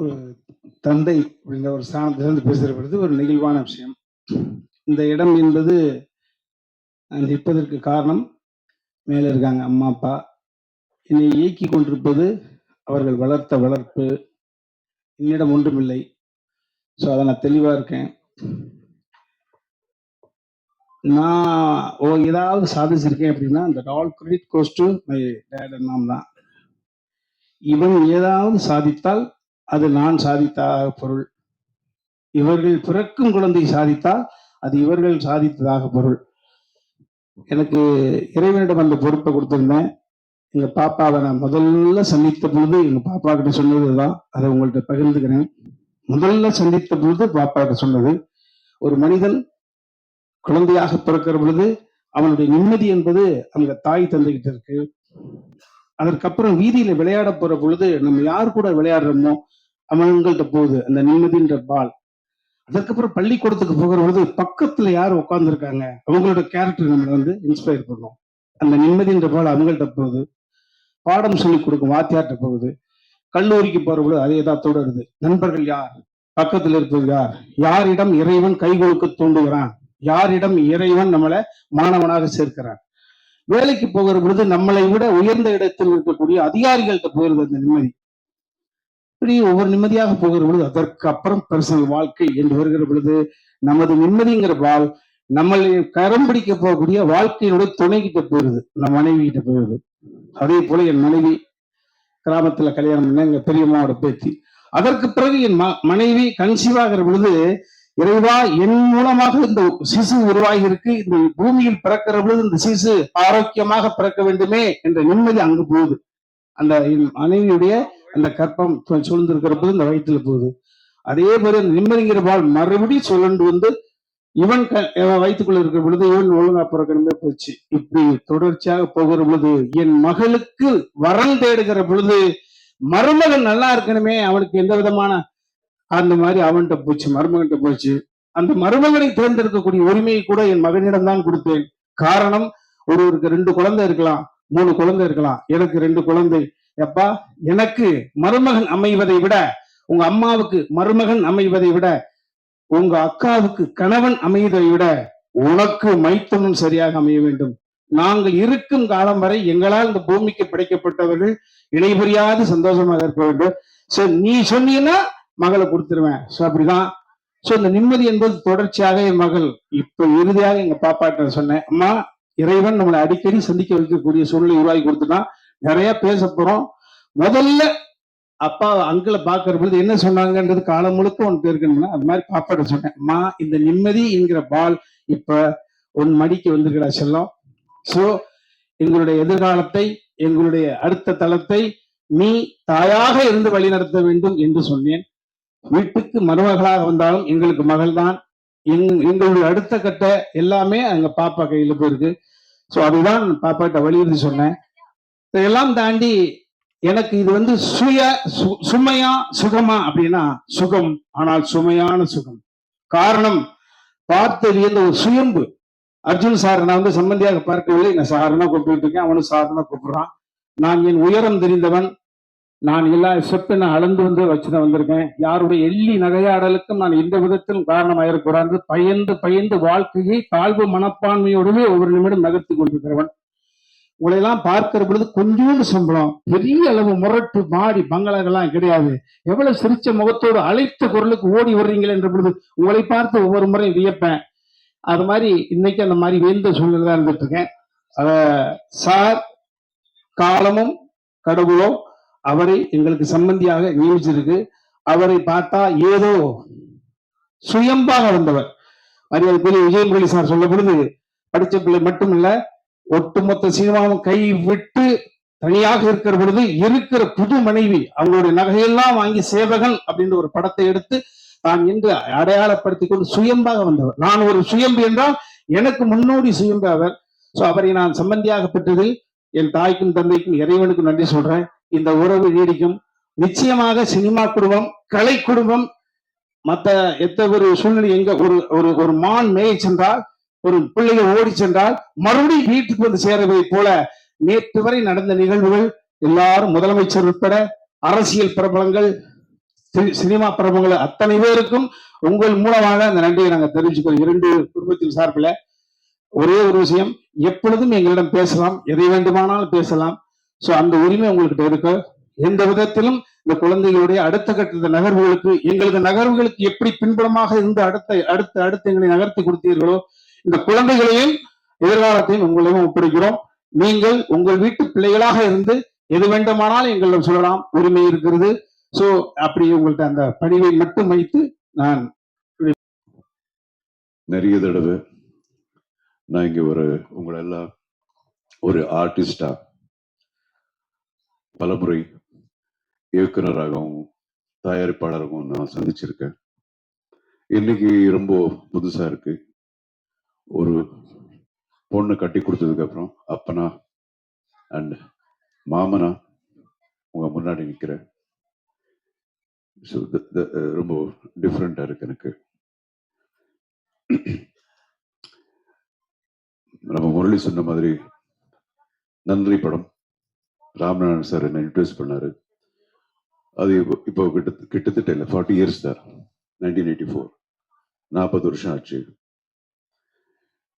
ஒரு தந்தை அப்படின்ற ஒரு ஸ்தானத்திலிருந்து பேசுகிறது ஒரு நெகிழ்வான விஷயம். இந்த இடம் என்பது நிற்பதற்கு காரணம் மேலே இருக்காங்க அம்மா அப்பா. என்னை இயக்கி கொண்டிருப்பது அவர்கள் வளர்த்த வளர்ப்பு. என்னிடம் ஒன்றுமில்லை. ஸோ அதை நான் தெளிவாக இருக்கேன். நான் ஓ ஏதாவது சாதிச்சிருக்கேன் அப்படின்னா அந்த all credit goes to my dad and mom தான். இவன் ஏதாவது சாதித்தால் அது நான் சாதித்தாக பொருள். இவர்கள் பிறக்கும் குழந்தை சாதித்தால் அது இவர்கள் சாதித்ததாக பொருள். எனக்கு இறைவனிடம் அந்த பொறுப்பை கொடுத்துருந்தேன். எங்க பாப்பாவை நான் முதல்ல சந்தித்த பொழுது எங்க பாப்பா கிட்ட சொன்னதுதான் அதை உங்கள்கிட்ட பகிர்ந்துக்கிறேன். முதல்ல சந்தித்த பொழுது பாப்பா கிட்ட சொன்னது ஒரு மனிதன் குழந்தையாக பிறக்கிற பொழுது அவனுடைய நிம்மதி என்பது அங்க தாய் தந்துகிட்டு இருக்கு. அதற்கப்புறம் வீதியில விளையாட போற பொழுது நம்ம யார் கூட விளையாடுறோமோ அவங்கள்ட்ட போகுது அந்த நிம்மதின்ற பால். அதுக்கப்புறம் பள்ளிக்கூடத்துக்கு போகிற பொழுது பக்கத்துல யார் உட்கார்ந்துருக்காங்க அவங்களோட கேரக்டர் நம்மளை வந்து இன்ஸ்பயர் பண்ணும். அந்த நிம்மதின்ற பால் அவங்கள்ட்ட போகுது. பாடம் சொல்லி கொடுக்கும் வாத்தியார்கிட்ட போகுது. கல்லூரிக்கு போற பொழுது அதே தான் தொடருது. நண்பர்கள் யார்? பக்கத்தில் இருப்பது யார்? யாரிடம் இறைவன் கை கொடுக்க தூண்டுகிறான்? யாரிடம் இறைவன் நம்மளை மாணவனாக சேர்க்கிறான்? வேலைக்கு போகிற பொழுது நம்மளை விட உயர்ந்த இடத்தில் இருக்கக்கூடிய அதிகாரிகள்கிட்ட போயிருது அந்த நிம்மதி. இப்படி ஒவ்வொரு நிம்மதியாக போகிற பொழுது அதற்கு அப்புறம் பர்சனல் வாழ்க்கை என்று வருகிற பொழுது நமது நிம்மதிங்கிற பால் நம்மளை கரம் பிடிக்க போகக்கூடிய வாழ்க்கையினுடைய துணை கிட்ட போயிருது நம்ம மனைவி கிட்ட போயிருது அதே போல என் மனைவி கிராமத்துல கல்யாணம் பண்ண எங்க பெரியம்மாவோட பேத்தி. அதற்கு பிறகு என் மனைவி கன்சீவ் ஆகிற பொழுது இறைவா என் மூலமாக இந்த சிசு உருவாகி இருக்கு இந்த பூமியில் பிறக்கிற பொழுது இந்த சிசு ஆரோக்கியமாக பிறக்க வேண்டுமே என்ற நிம்மதி அங்கு போகுது. அந்த மனைவியுடைய அந்த கற்பம் சூழ்ந்திருக்கிற போது இந்த வயிற்றுல போகுது. அதே போல அந்த நிம்மதிங்கிற பால் மறுபடியும் சுழண்டு வந்து இவன் க- வயிற்றுக்குள்ள இருக்கிற பொழுது இவன் ஒழுங்கா பிறக்கணுமே போச்சு. இப்படி தொடர்ச்சியாக போகிற பொழுது என் மகளுக்கு வரல் தேடுகிற பொழுது மருமகன் நல்லா இருக்கணுமே அவனுக்கு எந்த விதமான அந்த மாதிரி அவன்கிட்ட போச்சு மருமகன்கிட்ட போச்சு. அந்த மருமகனை தேர்ந்தெடுக்கக்கூடிய உரிமையை கூட என் மகனிடம் தான் கொடுத்தேன். காரணம் ஒருவருக்கு ரெண்டு குழந்தை இருக்கலாம் மூணு குழந்தை இருக்கலாம். எனக்கு ரெண்டு குழந்தை. எப்பா எனக்கு மருமகன் அமைவதை விட உங்க அம்மாவுக்கு மருமகன் அமைவதை விட உங்க அக்காவுக்கு கணவன் அமைவதை விட உனக்கு மைத்தனும் சரியாக அமைய வேண்டும். நாங்கள் இருக்கும் காலம் வரை எங்களால் இந்த பூமிக்கு படைக்கப்பட்டவர்கள் இணைபுரியாது சந்தோஷமாக இருக்க வேண்டும். சோ நீ சொன்னீங்கன்னா மகளை கொடுத்துருவேன். சோ அப்படிதான். சோ இந்த நிம்மதி என்பது தொடர்ச்சியாக என் மகள் இப்ப இறுதியாக எங்க பாப்பாட்ட சொன்னேன் அம்மா இறைவன் நம்மளை அடிக்கடி சந்திக்க வைக்கக்கூடிய சூழ்நிலை உருவாக்கி கொடுத்துட்டான். நிறைய பேச போறோம். முதல்ல அப்பா அங்கிளை பார்க்கற பொழுது என்ன சொன்னாங்கன்றது காலம் முழுக்க உனக்கு இருக்கணும்னா அது மாதிரி பாப்பாட்ட சொன்னேன் அம்மா இந்த நிம்மதி என்கிற பால் இப்ப உன் மடிக்கு வந்திருக்கிறா செல்லம். சோ எங்களுடைய எதிர்காலத்தை எங்களுடைய அடுத்த தளத்தை நீ தாயாக இருந்து வழிநடத்த வேண்டும் என்று சொன்னேன். வீட்டுக்கு மருமகளாக வந்தாலும் எங்களுக்கு மகள் தான் எங்களுடைய அடுத்த கட்ட எல்லாமே அங்க பாப்பா கையில போயிருக்கு. சோ அதுதான் பாப்பாட்ட வலியுறுத்தி சொன்னேன். இதெல்லாம் தாண்டி எனக்கு இது வந்து சுய சு- சுமையா சுகமா அப்படின்னா சுகம். ஆனால் சுமையான சுகம். காரணம் பார்த்து எந்த ஒரு சுயம்பு. அர்ஜுன் சார் நான் வந்து சம்பந்தியாக பார்க்கவில்லை. நான் சாரனா கூப்பிட்டு இருக்கேன். அவனும் சாரனா கூப்பிடுறான். நான் என் உயரம் தெரிந்தவன். நான் எல்லா சொத்தை நான் அளந்து வந்து வச்சுதான் வந்திருக்கேன். யாருடைய எள்ளி நகையாடலுக்கும் நான் எந்த விதத்திலும் காரணமாயிருக்கூடாது பயந்து பயந்து வாழ்க்கையை தாழ்வு மனப்பான்மையோடவே ஒவ்வொரு நிமிடம் நகர்த்தி கொண்டிருக்கிறவன். உங்களை எல்லாம் பார்க்கிற பொழுது கொஞ்சோண்டு சம்பளம் பெரிய அளவு முரட்டு மாடி பங்களாக்கெல்லாம் கிடையாது. எவ்வளவு சிரிச்ச முகத்தோடு அழைத்த குரலுக்கு ஓடி வர்றீங்களே என்ற பொழுது உங்களை பார்த்து ஒவ்வொரு முறையும் வியப்பேன். அது மாதிரி இன்னைக்கு அந்த மாதிரி வேந்த சூழ்நிலை தான் இருந்துட்டு இருக்கேன். அத சார் காலமும் கடவுளோ அவரை எங்களுக்கு சம்பந்தியாக நியமிச்சிருக்கு. அவரை பார்த்தா ஏதோ சுயம்பாக வந்தவர். மரியாதைக்குரிய விஜயமுரளி சார் சொல்ல பொழுது படிச்ச பிள்ளை மட்டுமில்ல ஒட்டுமொத்த சினிமாவும் கை விட்டு தனியாக இருக்கிற பொழுது இருக்கிற புது மனைவி அவங்களுடைய நகையெல்லாம் வாங்கி சேவகன் அப்படின்ற ஒரு படத்தை எடுத்து தான் என்று அடையாளப்படுத்தி கொண்டு சுயம்பாக வந்தவர். நான் ஒரு சுயம்பு என்றால் எனக்கு முன்னோடி சுயம்பு அவர். சோ அவரை நான் சம்பந்தியாக பெற்றதில் என் தாய்க்கும் தந்தைக்கும் இறைவனுக்கும் நன்றி சொல்றேன். இந்த உறவு நீடிக்கும். நிச்சயமாக சினிமா குடும்பம் கலை குடும்பம் மத்த எத்த ஒரு சூழ்நிலை எங்க ஒரு ஒரு ஒரு மான் மேய சென்றால் ஒரு பிள்ளைகள் ஓடி சென்றால் மறுபடியும் வீட்டுக்கு வந்து சேரவை போல நேற்று வரை நடந்த நிகழ்வுகள் எல்லாரும் முதலமைச்சர் உட்பட அரசியல் பிரபலங்கள் சினிமா பிரபலங்கள் அத்தனை பேருக்கும் உங்கள் மூலமாக அந்த நன்றியை நாங்கள் தெரிவிச்சுக்கிறோம். இரண்டு குடும்பத்தின் சார்பில் ஒரே ஒரு விஷயம் எப்பொழுதும் எங்களிடம் பேசலாம் எதை வேண்டுமானாலும் பேசலாம். சோ அந்த உரிமை உங்கள்கிட்ட இருக்கு? எந்த விதத்திலும் இந்த குழந்தைகளுடைய அடுத்த கட்ட நகர்வுகளுக்கு எங்களது நகர்வுகளுக்கு எப்படி பின்புலமாக இருந்து அடுத்த அடுத்த அடுத்து எங்களை நகர்த்தி கொடுத்தீர்களோ இந்த குழந்தைகளையும் எதிர்காலத்தையும் உங்களிடம் ஒப்படைக்கிறோம் நீங்கள் உங்கள் வீட்டு பிள்ளைகளாக இருந்து எது வேண்டுமானாலும் எங்களிடம் சொல்லலாம். உரிமை இருக்கிறது. சோ அப்படி உங்கள்ட்ட அந்த பணிவை மட்டும் வைத்து நான் நிறைய தடவை நான் இங்க ஒரு உங்களை எல்லாம் ஒரு ஆர்டிஸ்டா பலமுறை இயக்குனராகவும் தயாரிப்பாளராகவும் நான் சந்திச்சிருக்கேன். இன்னைக்கு ரொம்ப புதுசா இருக்கு. ஒரு பொண்ணு கட்டி கொடுத்ததுக்கு அப்புறம் அப்பனா அண்ட் மாமனா உங்க முன்னாடி நிற்கிறேன் ஸோ ரொம்ப டிஃப்ரெண்டா இருக்கு எனக்கு. நம்ம முரளி சொன்ன மாதிரி நன்றி படம். ராம்நாதன் சார் என்ன இன்ட்ரடியூஸ் பண்ணாரு. அது இப்போ இப்போ கிட்ட கிட்டத்தட்ட இல்லை forty years sir nineteen eighty four நாற்பது வருஷம் ஆச்சு.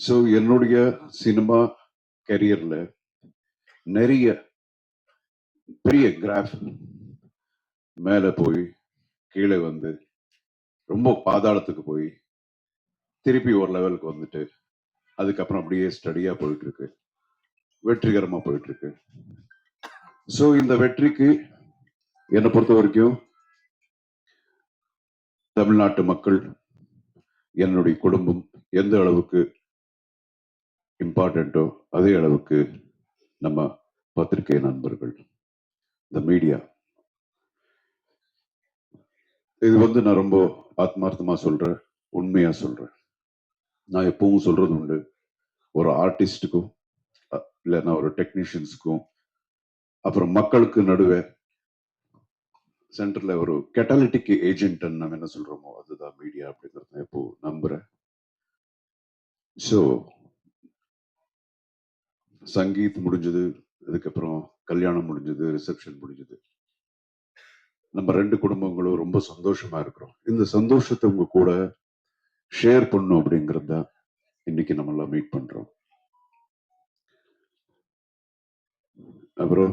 ஸோ என்னுடைய சினிமா கரியரில் நிறைய பெரிய கிராஃப் மேலே போய் கீழே வந்து ரொம்ப பாதாளத்துக்கு போய் திருப்பி ஒரு லெவலுக்கு வந்துட்டு அதுக்கப்புறம் அப்படியே ஸ்டடியாக போயிட்டுருக்கு இருக்கு. போயிட்டுருக்கு ஸோ இந்த வெற்றிக்கு என்னை பொறுத்த வரைக்கும் தமிழ்நாட்டு மக்கள் என்னுடைய குடும்பம் எந்த அளவுக்கு இம்பார்ட்டண்ட்டோ அதே அளவுக்கு நம்ம பத்திரிகை நண்பர்கள் இந்த மீடியா இது வந்து நான் ரொம்ப ஆத்மார்த்தமாக சொல்கிறேன் உண்மையாக சொல்கிறேன் நான் எப்பவும் சொல்றது உண்டு ஒரு ஆர்டிஸ்டுக்கும் இல்லைன்னா ஒரு டெக்னீஷியன்ஸுக்கும் அப்புறம் மக்களுக்கு நடுவே சென்டர்ல ஒரு கெட்டாலிட்டிக் ஏஜென்ட் நம்ம என்ன சொல்றோமோ அதுதான் மீடியா அப்படிங்கிறத நான் எப்போ நம்புறேன். ஸோ சங்கீத் முடிஞ்சது அதுக்கப்புறம் கல்யாணம் முடிஞ்சது ரிசப்ஷன் முடிஞ்சது. நம்ம ரெண்டு குடும்பங்களும் ரொம்ப சந்தோஷமா இருக்கிறோம். இந்த சந்தோஷத்தை உங்க கூட ஷேர் பண்ணும் அப்படிங்கிறது தான் இன்னைக்கு நம்ம எல்லாம் மீட் பண்றோம். அப்புறம்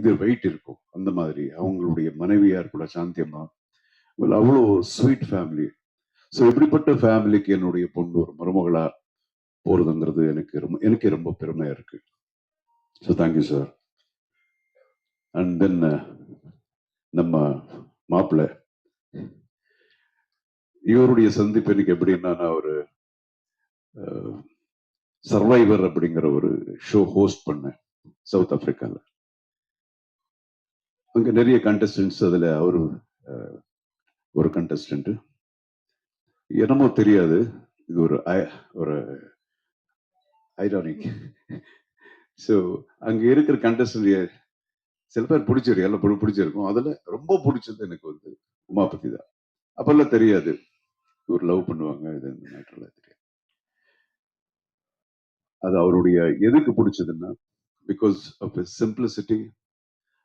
இது வெயிட் இருக்கும். அந்த மாதிரி அவங்களுடைய மனைவியார் கூட சாந்தியம்மா அம்மா அவ்வளோ ஸ்வீட் ஃபேமிலி ஸோ இப்படிப்பட்ட ஃபேமிலிக்கு என்னுடைய பொண்ணு ஒரு மருமகளா போறதுங்கிறது எனக்கு ரொம்ப எனக்கே ரொம்ப பெருமையா இருக்கு. So thank you sir and then நம்ம மாப்பிள்ள இவருடைய சந்திப்பு எனக்கு எப்படின்னா நான் ஒரு சர்வைவர் அப்படிங்கிற ஒரு ஷோ ஹோஸ்ட் பண்ணேன். சவுத் ஆப்பிரிக்கால அங்கே நிறைய கண்டஸ்டன்ஸ் அதில் அவர் ஒரு கண்டஸ்டன்ட் என்னமோ தெரியாது. இது ஒரு ஒரு ஐரானிக் ஸோ அங்கே இருக்கிற கண்டஸ்டன்ட் சில பேர் பிடிச்சிரு எல்லாம் பிடி- பிடிச்சிருக்கும். அதில் ரொம்ப பிடிச்சது எனக்கு வந்து உமாபதி தான். அப்பெல்லாம் தெரியாது. ஒரு லவ் பண்ணுவாங்க இது இந்த மேட்டர்லாம் தெரியாது. அது அவருடைய எதுக்கு பிடிச்சதுன்னா because of simplicity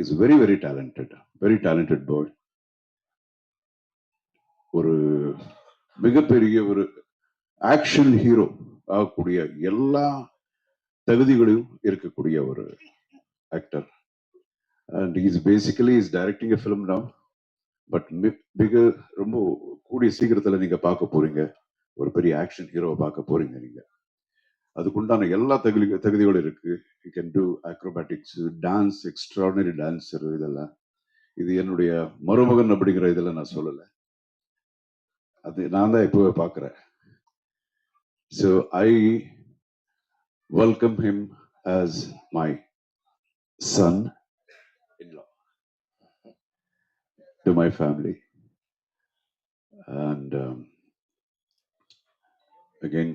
Is very very talented very talented boy ஒரு மிகப்பெரிய ஒரு ஆக்ஷன் ஹீரோ ஆகக்கூடிய எல்லா தகுதிகளையும் இருக்கக்கூடிய ஒரு actor and is basically is directing a film now. But மிக ரொம்ப கூடிய சீக்கிரத்துல நீங்க பார்க்க போறீங்க. ஒரு பெரிய ஆக்ஷன் ஹீரோவை பார்க்க போறீங்க நீங்க. அதுக்குண்டான எல்லா தகுதி தகுதிகளும் இருக்கு. You can do acrobatics dance extraordinary dancer இதெல்லாம். இது என்னுடைய மருமகன் அப்படிங்கிற இதெல்லாம் நான் சொல்லலை. அது நான் தான் இப்போவே பார்க்குறேன் so I welcome him as my son in law to my family and again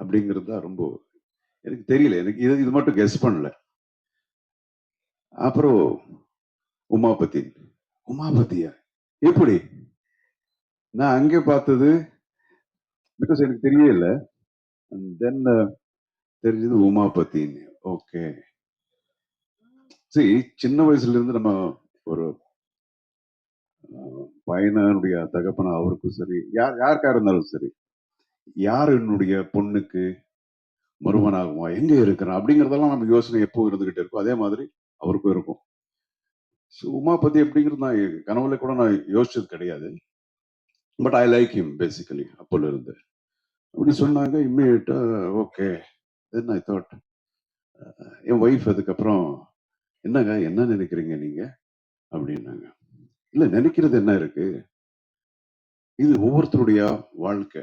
அப்படிங்கிறது தான் ரொம்ப எனக்கு தெரியல. எனக்கு இது இது மட்டும் கெஸ் பண்ணல. அப்புறம் உமாபதி உமாபதியா எப்படி? நான் அங்கே பார்த்தது பிகாஸ் எனக்கு தெரியல தென் uh, தெரிஞ்சது உமாபதின்னு ஓகே சரி சின்ன வயசுல இருந்து நம்ம ஒரு பையனுடைய தகப்பனா அவருக்கும் சரி யார் யாருக்கா இருந்தாலும் சரி யார் என்னுடைய பொண்ணுக்கு மருமனாகுமா எங்க இருக்கிறான் அப்படிங்கறதெல்லாம் நம்ம யோசனை எப்போ இருந்துகிட்டே இருக்கும் அதே மாதிரி அவருக்கும் இருக்கும். ஸோ உமாபதி எப்படிங்கிறது நான் கனவுல கூட நான் யோசிச்சது கிடையாது. But I like him basically அப்போல இருந்து. அப்படி சொன்னாங்க இம்மிடியட்டா ஓகே தென் ஐ தாட் என் ஒய்ஃப் அதுக்கப்புறம் என்னங்க என்ன நினைக்கிறீங்க நீங்க? அப்படின்னாங்க. இல்ல நினைக்கிறது என்ன இருக்கு? இது ஒவ்வொருத்தருடைய வாழ்க்கை.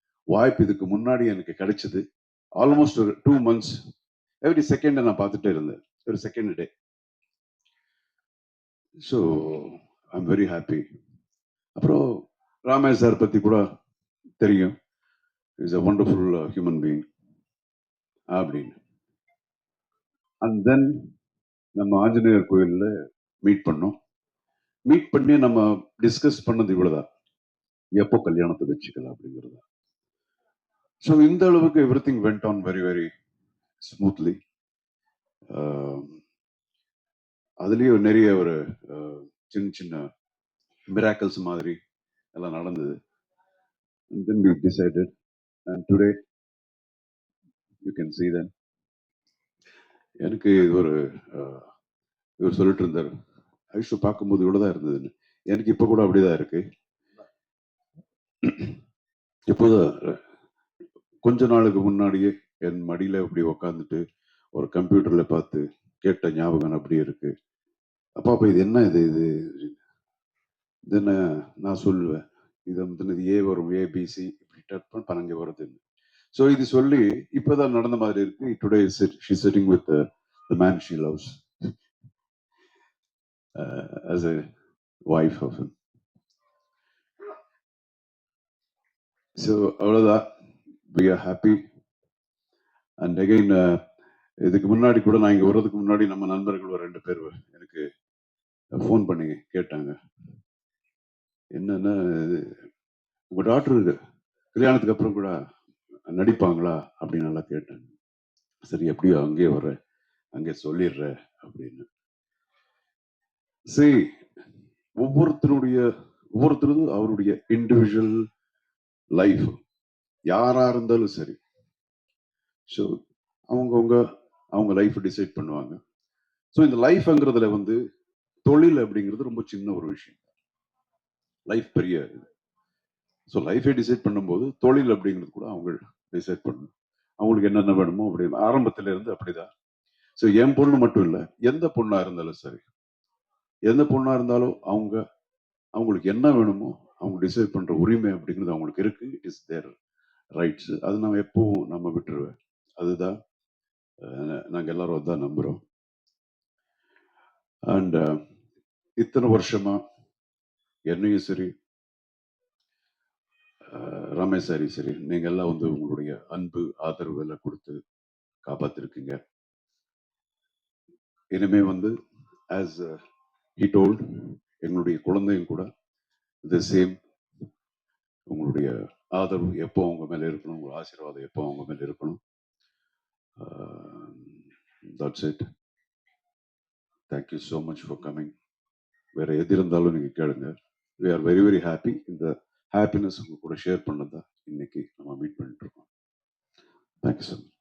வாய்ப்பு இதுக்கு முன்னாடி எனக்கு கிடைச்சது. ஆல்மோஸ்ட் ஒரு டூ மந்த்ஸ் எவ்ரி செகண்டை நான் பார்த்துட்டே இருந்தேன். ஒரு second day so I'm very happy அப்புறம் ராமேஷ் சார் பத்தி கூட தெரியும். Is a wonderful human being அப்படின்னு. அண்ட் தென் நம்ம ஆஞ்சநேயர் கோயில்ல மீட் பண்ணோம். மீட் பண்ணி நம்ம டிஸ்கஸ் பண்ணது இவ்வளவுதான். எப்போ கல்யாணத்தை வச்சுக்கலாம் அப்படிங்கிறது. ஸோ இந்த அளவுக்கு everything went on very very smoothly அதுலேயும் நிறைய ஒரு uh, சின்ன சின்ன மிராக்கல்ஸ் மாதிரி எல்லாம் நடந்தது. And then we decided and today you can see them. எனக்கு இது ஒரு uh, இவர் சொல்லிட்டு இருந்தார் ஐஷு பார்க்கும்போது இவ்வளவுதான் இருந்ததுன்னு. எனக்கு இப்போ கூட அப்படிதான் இருக்கு. இப்போதான் கொஞ்ச நாளுக்கு முன்னாடியே என் மடியில இப்படி உக்காந்துட்டு ஒரு கம்ப்யூட்டர்ல பார்த்து கேட்ட ஞாபகம் அப்படியே இருக்கு. அப்பா அப்ப இது என்ன இது இது? இது என்ன? நான் சொல்லுவேன். இது வந்து இது ஏ வரும் ஏபிசி இப்படி டட் பண்ண பனங்க வருதுன்னு ஸோ இது சொல்லி இப்போதான் நடந்த மாதிரி இருக்கு. Today she sitting with the man she loves as a wife of so அவ்வளோதான் we are happy and again இதுக்கு முன்னாடி கூட நான் இங்கே வர்றதுக்கு முன்னாடி நம்ம நண்பர்கள் ஒரு ரெண்டு பேர் எனக்கு ஃபோன் பண்ணி கேட்டாங்க. என்னென்னா இது, உங்கள் டாக்டர் கல்யாணத்துக்கு அப்புறம் கூட நடிப்பாங்களா? அப்படின்னு நல்லா கேட்டேன் சரி எப்படியோ அங்கேயே வர்றேன் அங்கே சொல்லிடுற அப்படின்னு. சரி ஒவ்வொருத்தருடைய ஒவ்வொருத்தரும் அவருடைய இண்டிவிஜுவல் லைஃப் யாரா இருந்தாலும் சரி. ஸோ அவங்கவுங்க அவங்க லைஃப் டிசைட் பண்ணுவாங்க. ஸோ இந்த லைஃப்ங்கிறதுல வந்து தொழில் அப்படிங்கிறது ரொம்ப சின்ன ஒரு விஷயம். லைஃப் பெரிய ஸோ லைஃபை டிசைட் பண்ணும்போது தொழில் அப்படிங்கிறது கூட அவங்க டிசைட் பண்ணணும். அவங்களுக்கு என்னென்ன வேணுமோ அப்படி ஆரம்பத்துல இருந்து அப்படிதான். ஸோ என் பொண்ணு மட்டும் இல்லை எந்த பொண்ணா இருந்தாலும் சரி. எந்த பொண்ணா இருந்தாலும் அவங்க அவங்களுக்கு என்ன வேணுமோ அவங்க டிசைட் பண்ற உரிமை அப்படிங்கிறது அவங்களுக்கு இருக்கு. இட் இஸ் தேர் ரைட்ஸ் அது நம்ம எப்பவும் நம்ம விட்டுருவேன் அதுதான் நாங்கள் எல்லாரும் அதான் நம்புகிறோம் அண்ட் இத்தனை வருஷமா என்னையும் சரி ரமேஷ் சாரி சரி நீங்க எல்லாம் வந்து உங்களுடைய அன்பு ஆதரவு எல்லாம் கொடுத்து காப்பாத்திருக்கீங்க. இனிமே வந்து ஆஸ் ஹி டோல்ட் எங்களுடைய குழந்தையும் கூட த சேம் உங்களுடைய ஆதரவு எப்போ அவங்க மேல இருக்கணும்? உங்க ஆசீர்வாதம் எப்போ அவங்க மேல இருக்கணும்? That's it thank you so much for coming வேற எது இருந்தாலும் நீங்க கேளுங்க. We are very very happy இந்த ஹாப்பினஸ் உங்க கூட ஷேர் பண்ணதான் இன்னைக்கு நம்ம மீட் பண்ணிட்டு இருக்கோம். Thank you so much